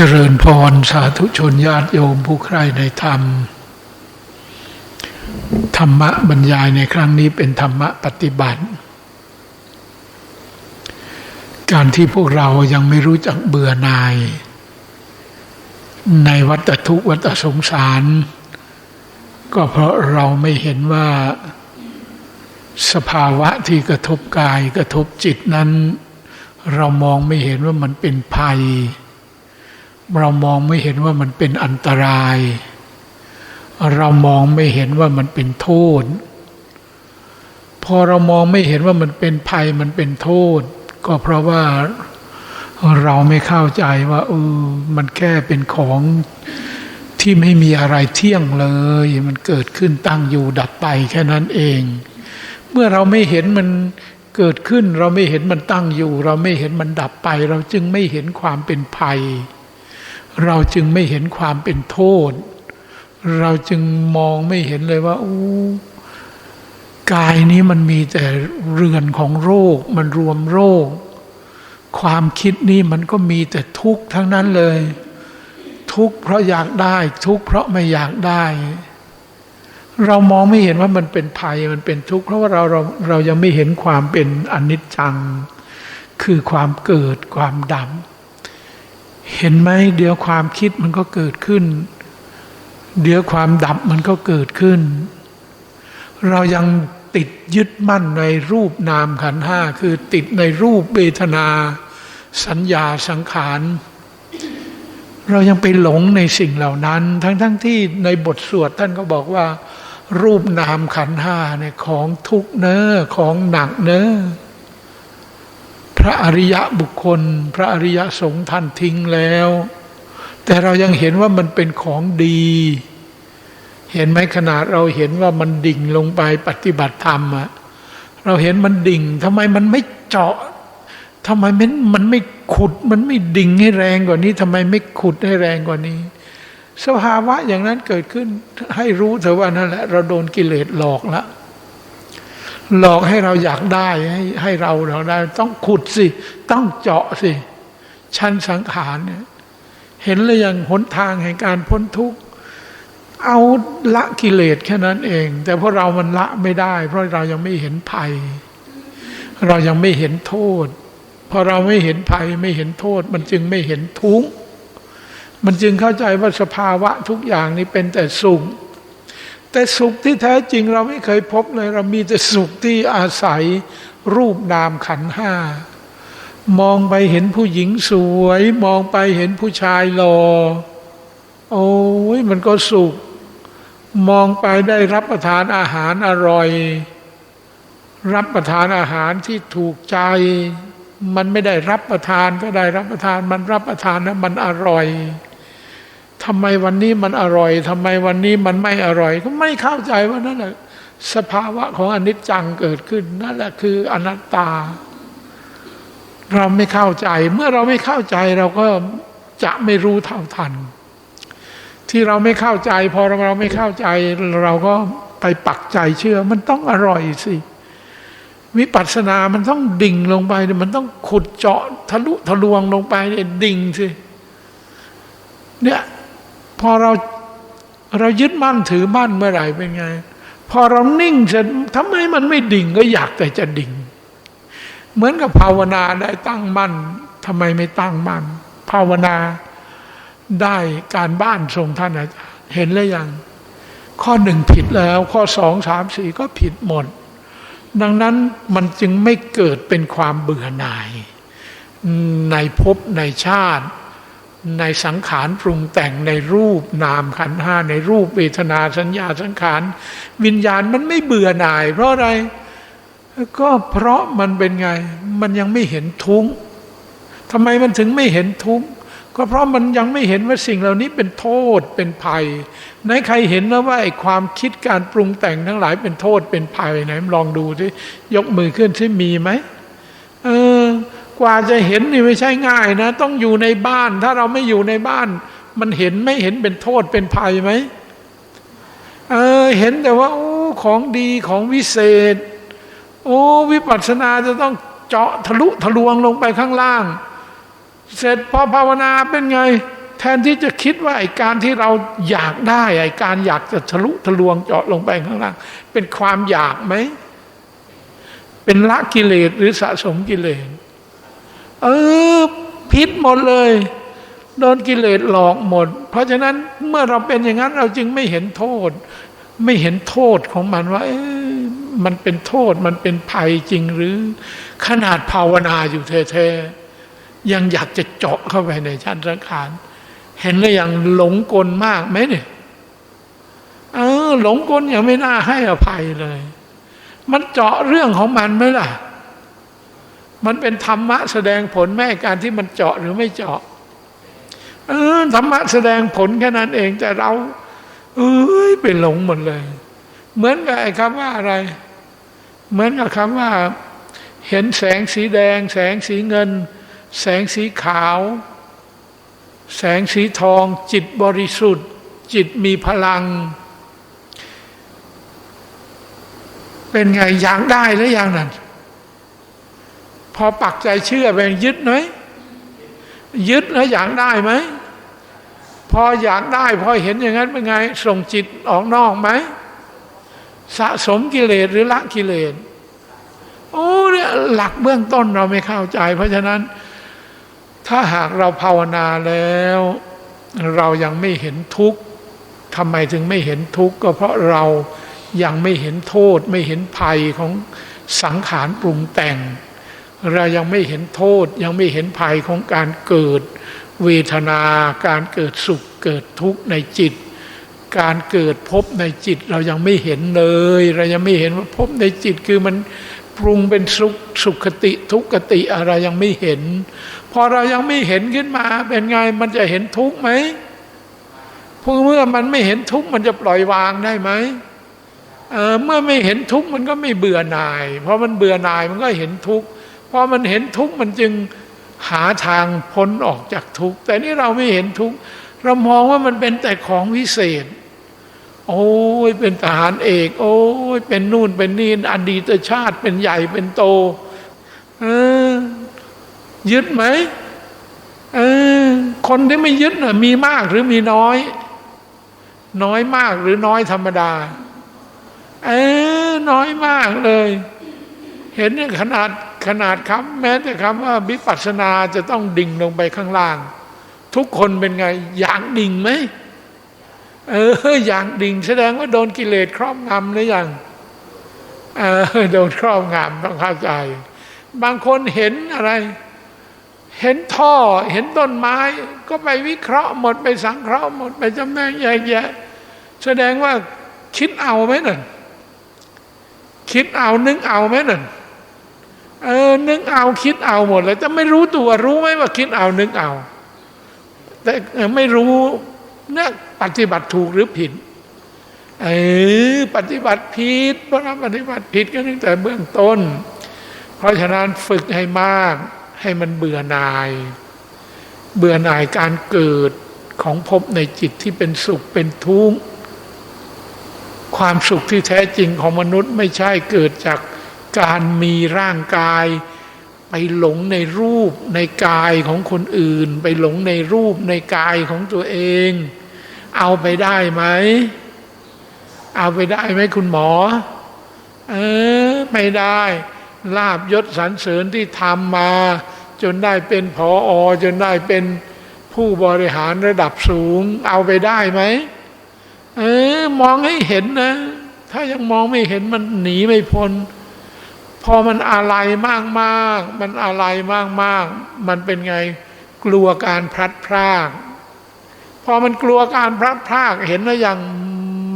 เจริญพรสาธุชนญาติโยมผู้ใคร่ในธรรม ธรรมะบรรยายในครั้งนี้เป็นธรรมะปฏิบัติ การที่พวกเรายังไม่รู้จักเบื่อหน่าย ในวัฏทุกวัฏสงสาร ก็เพราะเราไม่เห็นว่า สภาวะที่กระทบกายกระทบจิตนั้น เรามองไม่เห็นว่ามันเป็นภัยเเรามองไม่เห็นว่ามันเป็นอันตราย เรามองไม่เห็นว่ามันเป็นโทษ พอเรามองไม่เห็นว่ามันเป็นภัยมันเป็นโทษ ก็เพราะว่าเราไม่เข้าใจว่าเออมันแค่เป็นของที่ไม่มีอะไรเที่ยงเลย มันเกิดขึ้นตั้งอยู่ดับไปแค่นั้นเอง เมื่อเราไม่เห็นมันเกิดขึ้น เราไม่เห็นมันตั้งอยู่ เราไม่เห็นมันดับไป เราจึงไม่เห็นความเป็นภัย เราจึงไม่เห็นความเป็นโทษ เราจึงมองไม่เห็นเลยว่าอู้กายนี้มันมีแต่เรือนของโรค มันรวมโรค ความคิดนี้มันก็มีแต่ทุกข์ทั้งนั้นเลย ทุกข์เพราะอยากได้ ทุกข์เพราะไม่อยากได้ เรามองไม่เห็นว่ามันเป็นภัยมันเป็นทุกข์เพราะว่าเราเราเรายังไม่เห็นความเป็นอนิจจัง คือความเกิดความดับ เห็นไหมเดี๋ยวความคิดมันก็เกิดขึ้น เดี๋ยวความดับมันก็เกิดขึ้น เรายังติดยึดมั่นในรูปนามขันห้าคือติดในรูปเวทนา สัญญาสังขารเรายังไปหลงในสิ่งเหล่านั้น ทั้งๆทที่ในบทสวดท่านก็บอกว่า รูปนามขันห้าเนี่ยของทุกเน้อของหนักเน้อ ระอริยะบุคคล พระอริยสงฆ์ท่านทิ้งแล้ว แต่เรายังเห็นว่ามันเป็นของดี เห็นไหมขนาดเราเห็นว่ามันดิ่งลงไปปฏิบัติธรรมอะเราเห็นมันดิ่งทำไมมันไม่เจาะทำไมมันมันไม่ขุด มันไม่ดิ่งให้แรงกว่านี้ทำไมไม่ขุดให้แรงกว่านี้ สภาวะอย่างนั้นเกิดขึ้นให้รู้เถอะว่านั่นแหละ เราโดนกิเลสหลอกแล้ว หลอกให้เราอยากได้ให้ให้เราเราได้ ต้องขุดสิ ต้องเจาะสิ ชั้นสังขารเนี่ยเห็นเลยอย่างหนทางแห่งการพ้นทุกข์เอาละกิเลสแค่นั้นเอง แต่พวกเรามันละไม่ได้ เพราะเรายังไม่เห็นภัย เรายังไม่เห็นโทษพอเราไม่เห็นภัยไม่เห็นโทษ มันจึงไม่เห็นทุกข์มันจึงเข้าใจว่าสภาวะทุกอย่างนี้เป็นแต่สุข แต่สุขที่แท้จริงเราไม่เคยพบเลย เรามีแต่สุขที่อาศัยรูปนามขันห้ามองไปเห็นผู้หญิงสวย มองไปเห็นผู้ชายหลอ่อโอ้ยมันก็สุข มองไปได้รับประทานอาหารอร่อย รับประทานอาหารที่ถูกใจ มันไม่ได้รับประทานก็ได้รับประทาน มันรับประทานนะมันอร่อย ทำไมวันนี้มันอร่อยทำไมวันนี้มันไม่อร่อย ก็ไม่เข้าใจว่านั่นแหละสภาวะของอนิจจังเกิดขึ้น นั่นแหละคืออนัตตา เราไม่เข้าใจ เมื่อเราไม่เข้าใจเราก็จะไม่รู้เท่าทัน ที่เราไม่เข้าใจ พอเราไม่เข้าใจ เราก็ไปปักใจเชื่อ มันต้องอร่อยสิวิปัสสนา มันต้องดิ่งลงไป มันต้องขุดเจาะทะลุทะลวงลงไปเนี่ยดิ่งสิ เนี่ย พอเราเรายึดมั่นถือมั่นเมื่อไหร่เป็นไง พอเรานิ่งเสร็จทำไมมันไม่ดิ่งก็อยากแต่จะดิ่ง เหมือนกับภาวนาได้ตั้งมั่นทำไมไม่ตั้งมั่นภาวนาได้การบ้านทรงท่านอาจารย์เห็นแล้วยัง ข้อหนึ่งผิดแล้ว ข้อสองสามสี่ก็ผิดหมด ดังนั้นมันจึงไม่เกิดเป็นความเบื่อหน่าย ในภพในชาติ ในสังขารปรุงแต่งในรูปนามขันห้าในรูปเวทนาสัญญาสังขารวิญญาณมันไม่เบื่อหน่าย เพราะอะไร ก็เพราะมันเป็นไง มันยังไม่เห็นทุกข์ทำไมมันถึงไม่เห็นทุกข์ก็เพราะมันยังไม่เห็นว่าสิ่งเหล่านี้เป็นโทษเป็นภัยไหนใครเห็นแล้วว่าไอ้ความคิดการปรุงแต่งทั้งหลายเป็นโทษเป็นภัยไหนลองดูที่ยกมือขึ้นที่มีไหม กว่าจะเห็นนี่ไม่ใช่ง่ายนะ ต้องอยู่ในบ้าน ถ้าเราไม่อยู่ในบ้าน มันเห็นไม่เห็นเป็นโทษเป็นภัยไหมเออเห็นแต่ว่าโอ้ของดีของวิเศษ โอ้วิปัสสนาจะต้องเจาะทะลุทะลวงลงไปข้างล่าง เสร็จพอภาวนาเป็นไง แทนที่จะคิดว่าไอ้การที่เราอยากได้ไอ้การอยากจะทะลุทะลวงเจาะลงไปข้างล่าง เป็นความอยากไหมเป็นละกิเลสหรือสะสมกิเลส เออพิษหมดเลย โดนกิเลสหลอกหมด เพราะฉะนั้นเมื่อเราเป็นอย่างนั้น เราจึงไม่เห็นโทษ ไม่เห็นโทษของมันว่าเอ๊ะมันเป็นโทษมันเป็นภัยจริงหรือ ขนาดภาวนาอยู่แท้ๆยังอยากจะเจาะเข้าไปในชั้นสังขารเห็นแล้วยังหลงกลมากไหมเนี่ยเออหลงกลยังไม่น่าให้อภัยเลย มันเจาะเรื่องของมันไหมล่ะ มันเป็นธรรมะแสดงผลแม่การที่มันเจาะหรือไม่เจาะเออธรรมะแสดงผลแค่นั้นเองแต่เราเอ้ยเป็นหลงหมดเลย เหมือนกับไอ้คำว่าอะไร เหมือนกับคำว่า เห็นแสงสีแดง แสงสีเงิน แสงสีขาว แสงสีทอง จิตบริสุทธิ์ จิตมีพลัง เป็นไงอยากได้หรือยังนั่น พอปักใจเชื่อไปยึดไหมยึดแล้วอยากได้ไหมพออยากได้พอเห็นอย่างนั้นเป็นไง ส่งจิตออกนอกไหมสะสมกิเลสหรือละกิเลสโอ้เนี่ยหลักเบื้องต้นเราไม่เข้าใจ เพราะฉะนั้น ถ้าหากเราภาวนาแล้ว เรายังไม่เห็นทุกข์ทำไมถึงไม่เห็นทุกข์ก็เพราะเรายังไม่เห็นโทษ ไม่เห็นภัยของสังขารปรุงแต่ง เรายังไม่เห็นโทษยังไม่เห็นภัยของการเกิด เวทนา การเกิดสุขเกิดทุกข์ในจิต การเกิดพบในจิตเรายังไม่เห็นเลย เรายังไม่เห็นว่าพบในจิตคือมันปรุงเป็นสุขสุขติทุกขติอะไรยังไม่เห็น พอเรายังไม่เห็นขึ้นมา เป็นไงมันจะเห็นทุกข์ไหมพอเมื่อมันไม่เห็นทุกข์มันจะปล่อยวางได้ไหมเเมื่อไม่เห็นทุกข์มันก็ไม่เบื่อหน่าย เพราะมันเบื่อหน่ายมันก็เห็นทุกข์ พอมันเห็นทุกข์มันจึงหาทางพ้นออกจากทุกข์ แต่นี่เราไม่เห็นทุกข์เรามองว่ามันเป็นแต่ของวิเศษ โอ้ยเป็นทหารเอก โอ้ยเป็นนู่นเป็นนี่อดีตชาติเป็นใหญ่เป็นโตเออยึดไหมเออคนที่ไม่ยึดน่ะมีมากหรือมีน้อย น้อยมากหรือน้อยธรรมดา เออน้อยมากเลย เห็นเนี่ยขนาด ขนาดคำแม้แต่คำว่าวิปัสสนาจะต้องดิ่งลงไปข้างล่าง ทุกคนเป็นไง อยากดิ่งไหมเอออยากดิ่งแสดงว่าโดนกิเลสครอบงำหรือยังเออโดนครอบงำต้องเข้าใจ บางคนเห็นอะไร เห็นท่อเห็นต้นไม้ ก็ไปวิเคราะห์หมดไปสังเคราะห์หมดไปจำแนกแยกแยะ แสดงว่าคิดเอาไหมนั่นคิดเอานึกเอาไหมนั่น เออ นึกเอาคิดเอาหมดเลยจะไม่รู้ตัวรู้ไหมว่าคิดเอานึกเอา แต่ไม่รู้เนี่ยปฏิบัติถูกหรือผิด เออ ปฏิบัติผิดเพราะปฏิบัติผิดก็ตั้งแต่เบื้องต้น เพราะฉะนั้นฝึกให้มาก ให้มันเบื่อหน่าย เบื่อหน่ายการเกิดของพบในจิตที่เป็นสุขเป็นทุกข์ความสุขที่แท้จริงของมนุษย์ไม่ใช่เกิดจาก การมีร่างกาย ไปหลงในรูปในกายของคนอื่น ไปหลงในรูปในกายของตัวเอง เอาไปได้ไหม เอาไปได้ไหมคุณหมอ เออ ไม่ได้ ลาบยศสรรเสริญที่ทำมา จนได้เป็นผออจนได้เป็นผู้บริหารระดับสูง เอาไปได้ไหมเออ มองให้เห็นนะ ถ้ายังมองไม่เห็นมันหนีไม่พ้น พอมันอะไรมากมากมันอะไรมากมากมันเป็นไงกลัวการพลัดพรากพอมันกลัวการพลัดพรากเห็นแล้วยัง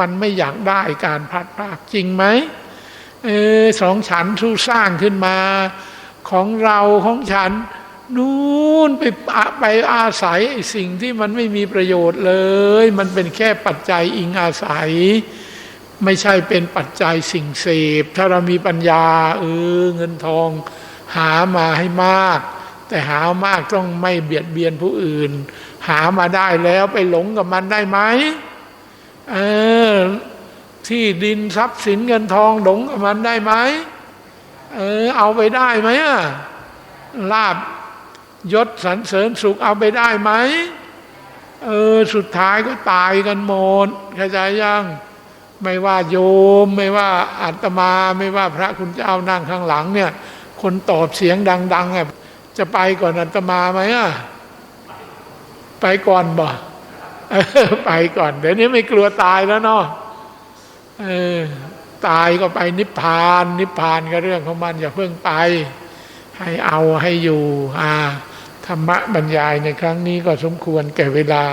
มันไม่อยากได้การพลัดพรากจริงไหมเออสองฉันสู้สร้างขึ้นมา ของเราของฉันนู่นไปไปอาศัยสิ่งที่มันไม่มีประโยชน์เลย มันเป็นแค่ปัจจัยอิงอาศัย ไม่ใช่เป็นปัจจัยสิ่งเสพ ถ้าเรามีปัญญาเออเงินทอง หามาให้มาก แต่หามากต้องไม่เบียดเบียนผู้อื่น หามาได้แล้วไปหลงกับมันได้ไหมเออที่ดินทรัพย์สินเงินทองหลงกับมันได้ไหมเออเอาไปได้ไหมอะลาบยศสรรเสริญสุขเอาไปได้ไหมเออสุดท้ายก็ตายกันหมดเข้าใจยัง ไม่ว่าโยม ไม่ว่าอาตมา ไม่ว่าพระคุณเจ้านั่งข้างหลังเนี่ย คนตอบเสียงดังๆอะจะไปก่อนอาตมาไหมอะไปก่อนบ่ไปก่อน เดี๋ยวนี้ไม่กลัวตายแล้วเนาะตายก็ไปนิพพาน นิพพานก็เรื่องของมันอย่าเพิ่งไป ให้เอาให้อยู่ อ่าธรรมะบรรยายในครั้งนี้ก็สมควรแก่เวลา